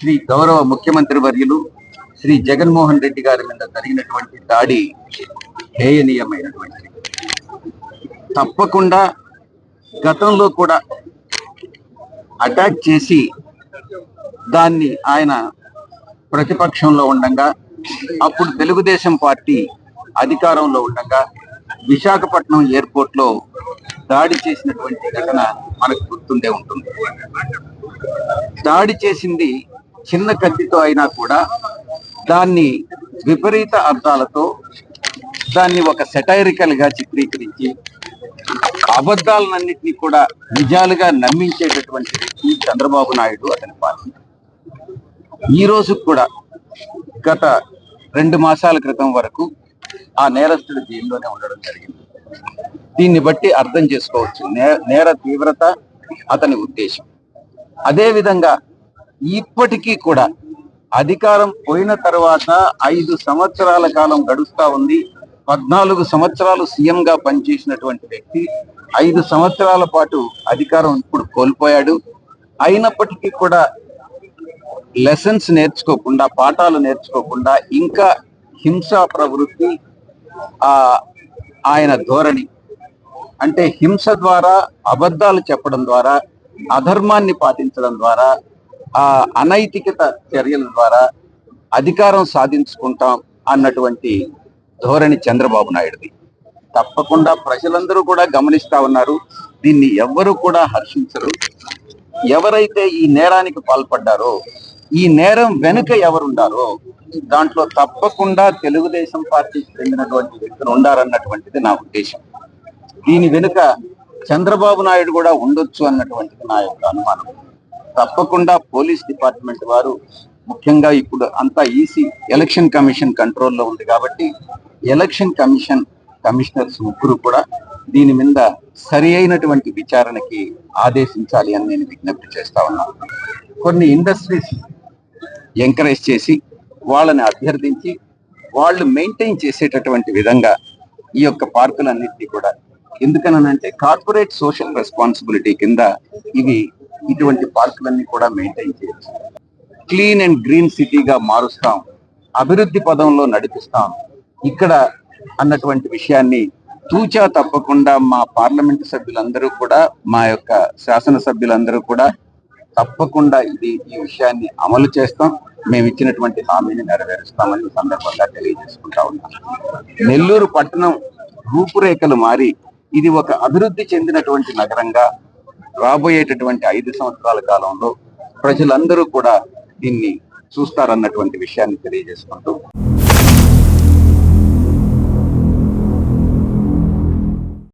శ్రీ గౌరవ ముఖ్యమంత్రి వర్యులు శ్రీ జగన్మోహన్ రెడ్డి గారి మీద జరిగినటువంటి దాడి హేయనీయమైనటువంటిది. తప్పకుండా గతంలో కూడా అటాక్ చేసి దాన్ని ఆయన ప్రతిపక్షంలో ఉండగా అప్పుడు తెలుగుదేశం పార్టీ అధికారంలో ఉండగా విశాఖపట్నం ఎయిర్పోర్ట్లో దాడి చేసినటువంటి ఘటన మనకు గుర్తుండే ఉంటుంది. దాడి చేసింది చిన్న కత్తితో అయినా కూడా దాన్ని విపరీత అర్థాలతో దాన్ని ఒక సెటైరికల్గా చిత్రీకరించి అబద్ధాలన్నింటినీ కూడా నిజాలుగా నమ్మించేటటువంటి వ్యక్తి చంద్రబాబు నాయుడు అతని పార్టీ. ఈ రోజు కూడా గత రెండు మాసాల క్రితం వరకు ఆ నేరస్తుడు జైల్లోనే ఉండడం జరిగింది. దీన్ని బట్టి అర్థం చేసుకోవచ్చు. నే- నేర తీవ్రత అతని ఉద్దేశం. అదేవిధంగా ఇప్పటికీ కూడా అధికారం పోయిన తర్వాత ఐదు సంవత్సరాల కాలం గడుస్తా ఉంది. పద్నాలుగు సంవత్సరాలు సీఎం గా పనిచేసినటువంటి వ్యక్తి ఐదు సంవత్సరాల పాటు అధికారం ఇప్పుడు కోల్పోయాడు. అయినప్పటికీ కూడా లెసన్స్ నేర్చుకోకుండా పాఠాలు నేర్చుకోకుండా ఇంకా హింసా ప్రవృత్తి ఆ ఆయన ధోరణి అంటే హింస ద్వారా అబద్ధాలు చెప్పడం ద్వారా అధర్మాన్ని పాటించడం ద్వారా ఆ అనైతికత చర్యల ద్వారా అధికారం సాధించుకుంటాం అన్నటువంటి ధోరణి చంద్రబాబు నాయుడుది. తప్పకుండా ప్రజలందరూ కూడా గమనిస్తా ఉన్నారు. దీన్ని ఎవ్వరూ కూడా హర్షించరు. ఎవరైతే ఈ నేరానికి పాల్పడ్డారో ఈ నేరం వెనుక ఎవరుండారో దాంట్లో తప్పకుండా తెలుగుదేశం పార్టీకి చెందినటువంటి వ్యక్తులు ఉండారన్నటువంటిది నా ఉద్దేశం. దీని వెనుక చంద్రబాబు నాయుడు కూడా ఉండొచ్చు అన్నటువంటిది నా యొక్క అనుమానం. తప్పకుండా పోలీస్ డిపార్ట్మెంట్ వారు ముఖ్యంగా ఇప్పుడు అంతా ఈసీ ఎలక్షన్ కమిషన్ కంట్రోల్లో ఉంది కాబట్టి ఎలక్షన్ కమిషన్ కమిషనర్స్ ముగ్గురు కూడా దీని మీద సరి అయినటువంటి విచారణకి ఆదేశించాలి అని నేను విజ్ఞప్తి చేస్తా ఉన్నాను కొన్ని ఇండస్ట్రీస్ ఎంకరేజ్ చేసి వాళ్ళని అభ్యర్థించి వాళ్ళు మెయింటైన్ చేసేటటువంటి విధంగా ఈ యొక్క పార్కులన్నింటినీ కూడా. ఎందుకనంటే కార్పొరేట్ సోషల్ రెస్పాన్సిబిలిటీ కింద ఇవి ఇటువంటి పార్కులన్నీ కూడా మెయింటైన్ చేయొచ్చు. క్లీన్ అండ్ గ్రీన్ సిటీగా మారుస్తాం. అభివృద్ధి పదంలో నడిపిస్తాం. ఇక్కడ అన్నటువంటి విషయాన్ని తూచా తప్పకుండా మా పార్లమెంట్ సభ్యులందరూ కూడా మా యొక్క శాసన సభ్యులందరూ కూడా తప్పకుండా ఇది ఈ విషయాన్ని అమలు చేస్తాం. మేము ఇచ్చినటువంటి హామీని నెరవేరుస్తామని సందర్భంగా తెలియజేసుకుంటా ఉన్నాం. నెల్లూరు పట్టణం రూపురేఖలు మారి ఇది ఒక అభివృద్ధి చెందినటువంటి నగరంగా రాబోయేటటువంటి ఐదు సంవత్సరాల కాలంలో ప్రజలందరూ కూడా దీన్ని చూస్తారన్నటువంటి విషయాన్ని తెలియజేసుకుంటూ